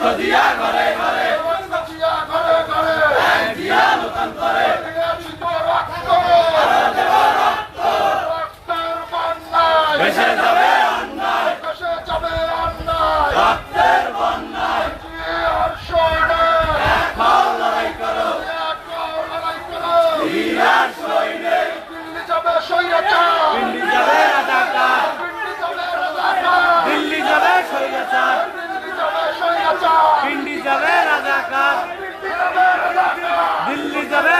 Aklı diyar var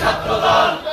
Chhatradal.